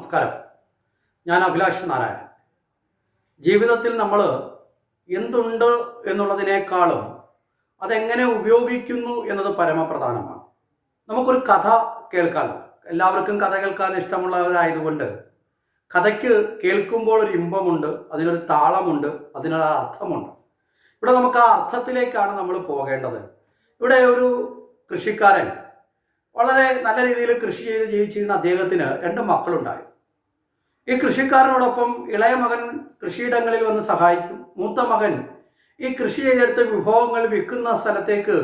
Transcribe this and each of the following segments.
നമസ്കാരം. ഞാൻ അഭിലാഷ് നാരായണൻ. ജീവിതത്തിൽ നമ്മൾ എന്തുണ്ട് എന്നുള്ളതിനേക്കാളും അതെങ്ങനെ ഉപയോഗിക്കുന്നു എന്നത് പരമപ്രധാനമാണ്. നമുക്കൊരു കഥ കേൾക്കാം എല്ലാവർക്കും കഥ കേൾക്കാൻ ഇഷ്ടമുള്ളവരായതുകൊണ്ട് കഥയ്ക്ക് കേൾക്കുമ്പോൾ ഒരു ഇമ്പമുണ്ട് അതിനൊരു താളമുണ്ട് അതിനൊരു അർത്ഥമുണ്ട്. ഇവിടെ നമുക്ക് ആ അർത്ഥത്തിലേക്കാണ് നമ്മൾ പോകേണ്ടത്. ഇവിടെ ഒരു കൃഷിക്കാരൻ വളരെ നല്ല രീതിയിൽ കൃഷി ചെയ്ത് ജീവിച്ചിരുന്ന അദ്ദേഹത്തിന് രണ്ട് മക്കളുണ്ടായി. ഈ കൃഷിക്കാരനോടൊപ്പം ഇളയ മകൻ കൃഷിയിടങ്ങളിൽ വന്ന് സഹായിക്കും. മൂത്ത മകൻ ഈ കൃഷി ചെയ്തെടുത്ത വിഭവങ്ങൾ വിൽക്കുന്ന സ്ഥലത്തേക്ക്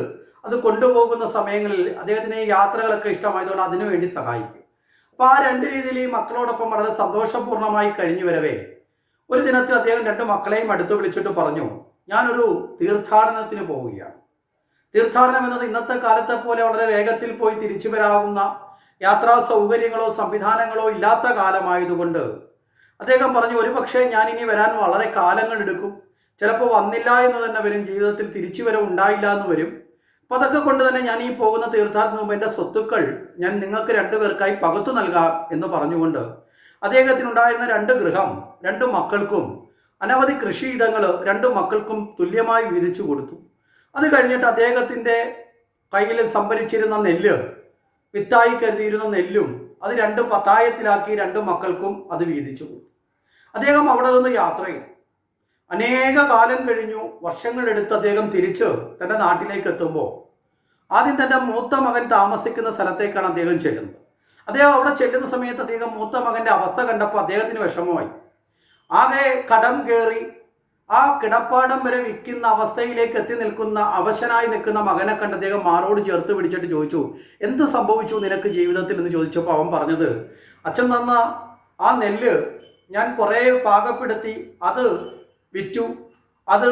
അത് കൊണ്ടുപോകുന്ന സമയങ്ങളിൽ അദ്ദേഹത്തിന് യാത്രകളൊക്കെ ഇഷ്ടമായതുകൊണ്ട് അതിനുവേണ്ടി സഹായിക്കും. അപ്പോൾ ആ രണ്ട് രീതിയിൽ ഈ മക്കളോടൊപ്പം വളരെ സന്തോഷപൂർണമായി കഴിഞ്ഞു വരവേ. ഒരു ദിനത്തിൽ അദ്ദേഹം രണ്ട് മക്കളെയും അടുത്ത് വിളിച്ചിട്ട് പറഞ്ഞു ഞാനൊരു തീർത്ഥാടനത്തിന് പോവുകയാണ്. തീർത്ഥാടനം എന്നത് ഇന്നത്തെ കാലത്തെ പോലെ വളരെ വേഗത്തിൽ പോയി തിരിച്ചു വരാവുന്ന യാത്രാ സൗകര്യങ്ങളോ സംവിധാനങ്ങളോ ഇല്ലാത്ത കാലമായതുകൊണ്ട് അദ്ദേഹം പറഞ്ഞു ഒരുപക്ഷെ ഞാൻ ഇനി വരാൻ വളരെ കാലങ്ങൾ എടുക്കും. ചിലപ്പോൾ വന്നില്ല എന്ന് തന്നെ വരും ജീവിതത്തിൽ തിരിച്ചു വരവ് ഉണ്ടായില്ല എന്ന് വരും. അപ്പം അതൊക്കെ കൊണ്ട് തന്നെ ഞാൻ ഈ പോകുന്ന തീർത്ഥാടനത്തിന് മുമ്പ് എന്റെ സ്വത്തുക്കൾ ഞാൻ നിങ്ങൾക്ക് രണ്ടുപേർക്കായി പകുത്തു നൽകാം എന്ന് പറഞ്ഞുകൊണ്ട് അദ്ദേഹത്തിനുണ്ടായിരുന്ന രണ്ട് ഗൃഹം രണ്ടു മക്കൾക്കും അനവധി കൃഷിയിടങ്ങൾ രണ്ടു മക്കൾക്കും തുല്യമായി വിരിച്ചു കൊടുത്തു. അത് കഴിഞ്ഞിട്ട് അദ്ദേഹത്തിന്റെ കയ്യിൽ സംഭരിച്ചിരുന്ന നെല്ല് വിത്തായി കരുതിയിരുന്ന നെല്ലും അത് രണ്ട് പത്തായത്തിലാക്കി രണ്ട് മക്കൾക്കും അത് വീതിച്ചു കൊടുത്തു. അദ്ദേഹം അവിടെ നിന്ന് യാത്ര ചെയ്തു. അനേക കാലം കഴിഞ്ഞു വർഷങ്ങളെടുത്ത് അദ്ദേഹം തിരിച്ച് തന്റെ നാട്ടിലേക്ക് എത്തുമ്പോൾ ആദ്യം തന്റെ മൂത്ത മകൻ താമസിക്കുന്ന സ്ഥലത്തേക്കാണ് അദ്ദേഹം ചെല്ലുന്നത്. അദ്ദേഹം അവിടെ ചെല്ലുന്ന സമയത്ത് അദ്ദേഹം മൂത്ത മകന്റെ അവസ്ഥ കണ്ടപ്പോൾ അദ്ദേഹത്തിന് വിഷമമായി. ആകെ കടം കയറി ആ കിടപ്പാടം വരെ വിൽക്കുന്ന അവസ്ഥയിലേക്ക് എത്തി നിൽക്കുന്ന അവശനായി നിൽക്കുന്ന മകനെ കണ്ട് അദ്ദേഹം മാറോട് ചേർത്ത് പിടിച്ചിട്ട് ചോദിച്ചു എന്ത് സംഭവിച്ചു നിനക്ക് ജീവിതത്തിൽ? എന്ന് ചോദിച്ചപ്പോൾ അവൻ പറഞ്ഞത് അച്ഛൻ തന്ന ആ നെല്ല് ഞാൻ കുറേ പാകപ്പെടുത്തി അത് വിറ്റു അത്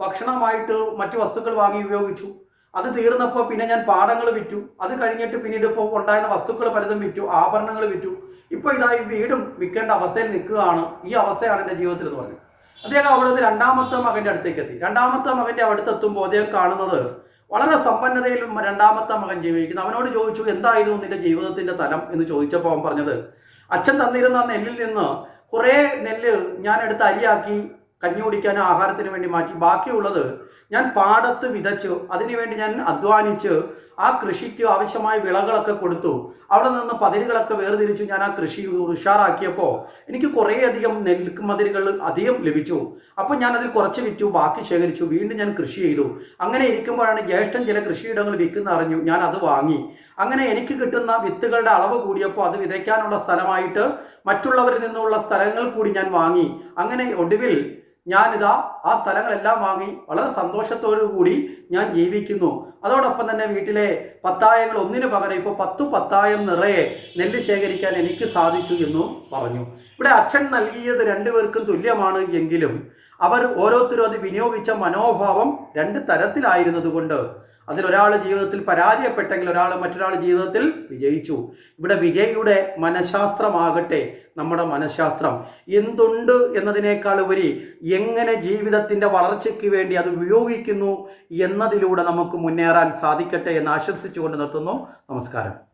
ഭക്ഷണമായിട്ട് മറ്റു വസ്തുക്കൾ വാങ്ങി ഉപയോഗിച്ചു അത് തീർന്നപ്പോൾ പിന്നെ ഞാൻ പാടങ്ങൾ വിറ്റു അത് കഴിഞ്ഞിട്ട് പിന്നീട് ഇപ്പോൾ ഉണ്ടായിരുന്ന വസ്തുക്കൾ പലതും വിറ്റു ആഭരണങ്ങൾ വിറ്റു ഇപ്പോൾ ഇതായി വീടും വിൽക്കേണ്ട അവസ്ഥയിൽ നിൽക്കുകയാണ് ഈ അവസ്ഥയാണ് എന്റെ ജീവിതത്തിൽ എന്ന് പറഞ്ഞു അദ്ദേഹം അവിടെ രണ്ടാമത്തെ മകന്റെ അടുത്തേക്ക് എത്തി. രണ്ടാമത്തെ മകന്റെ അടുത്തെത്തുമ്പോൾ അദ്ദേഹം കാണുന്നത് വളരെ സമ്പന്നതയിൽ രണ്ടാമത്തെ മകൻ ജീവിക്കുന്നു. അവനോട് ചോദിച്ചു എന്തായിരുന്നു നിന്റെ ജീവിതത്തിന്റെ തലം? എന്ന് ചോദിച്ചപ്പോൾ അവൻ പറഞ്ഞത് അച്ഛൻ തന്നിരുന്ന നെല്ലിൽ നിന്ന് കുറേ നെല്ല് ഞാൻ എടുത്ത് അരിയാക്കി കഞ്ഞി കുടിക്കാൻ ആഹാരത്തിന് വേണ്ടി മാറ്റി. ബാക്കിയുള്ളത് ഞാൻ പാടത്ത് വിതച്ചു. അതിനുവേണ്ടി ഞാൻ അധ്വാനിച്ച് ആ കൃഷിക്ക് ആവശ്യമായ വിളകളൊക്കെ കൊടുത്തു. അവിടെ നിന്ന് പതിരുകളൊക്കെ വേർതിരിച്ചു ഞാൻ ആ കൃഷി ഉഷാറാക്കിയപ്പോൾ എനിക്ക് കുറേയധികം നെൽമതിരുകൾ അധികം ലഭിച്ചു. അപ്പോൾ ഞാൻ അതിൽ കുറച്ച് വിറ്റു ബാക്കി ശേഖരിച്ചു. വീണ്ടും ഞാൻ കൃഷി ചെയ്തു. അങ്ങനെ ഇരിക്കുമ്പോഴാണ് ജ്യേഷ്ഠൻ ചില കൃഷിയിടങ്ങൾ വിൽക്കുന്ന അറിഞ്ഞു. ഞാൻ അത് വാങ്ങി. അങ്ങനെ എനിക്ക് കിട്ടുന്ന വിത്തുകളുടെ അളവ് കൂടിയപ്പോൾ അത് വിതയ്ക്കാനുള്ള സ്ഥലമായിട്ട് മറ്റുള്ളവരിൽ നിന്നുള്ള സ്ഥലങ്ങൾ കൂടി ഞാൻ വാങ്ങി. അങ്ങനെ ഒടുവിൽ ഞാനിതാ ആ സ്ഥലങ്ങളെല്ലാം വാങ്ങി വളരെ സന്തോഷത്തോടു കൂടി ഞാൻ ജീവിക്കുന്നു. അതോടൊപ്പം തന്നെ വീട്ടിലെ പത്തായങ്ങൾ ഒന്നിനു പകരം ഇപ്പോൾ പത്തു പത്തായം നിറയെ നെല്ല് ശേഖരിക്കാൻ എനിക്ക് സാധിച്ചു എന്നും പറഞ്ഞു. ഇവിടെ അച്ഛൻ നൽകിയത് രണ്ടുപേർക്കും തുല്യമാണ് എങ്കിലും അവർ ഓരോരുത്തരും അത് വിനിയോഗിച്ച മനോഭാവം രണ്ട് തരത്തിലായിരുന്നതുകൊണ്ട് അതിലൊരാൾ ജീവിതത്തിൽ പരാജയപ്പെട്ടെങ്കിൽ ഒരാൾ മറ്റൊരാൾ ജീവിതത്തിൽ വിജയിച്ചു. ഇവിടെ വിജയിയുടെ മനഃശാസ്ത്രമാകട്ടെ നമ്മുടെ മനഃശാസ്ത്രം. എന്തുണ്ട് എന്നതിനേക്കാൾ ഉപരി എങ്ങനെ ജീവിതത്തിന്റെ വളർച്ചയ്ക്ക് വേണ്ടി അത് ഉപയോഗിക്കുന്നു എന്നതിലൂടെ നമുക്ക് മുന്നേറാൻ സാധിക്കട്ടെ എന്ന് ആശംസിച്ചുകൊണ്ട് നിർത്തുന്നു. നമസ്കാരം.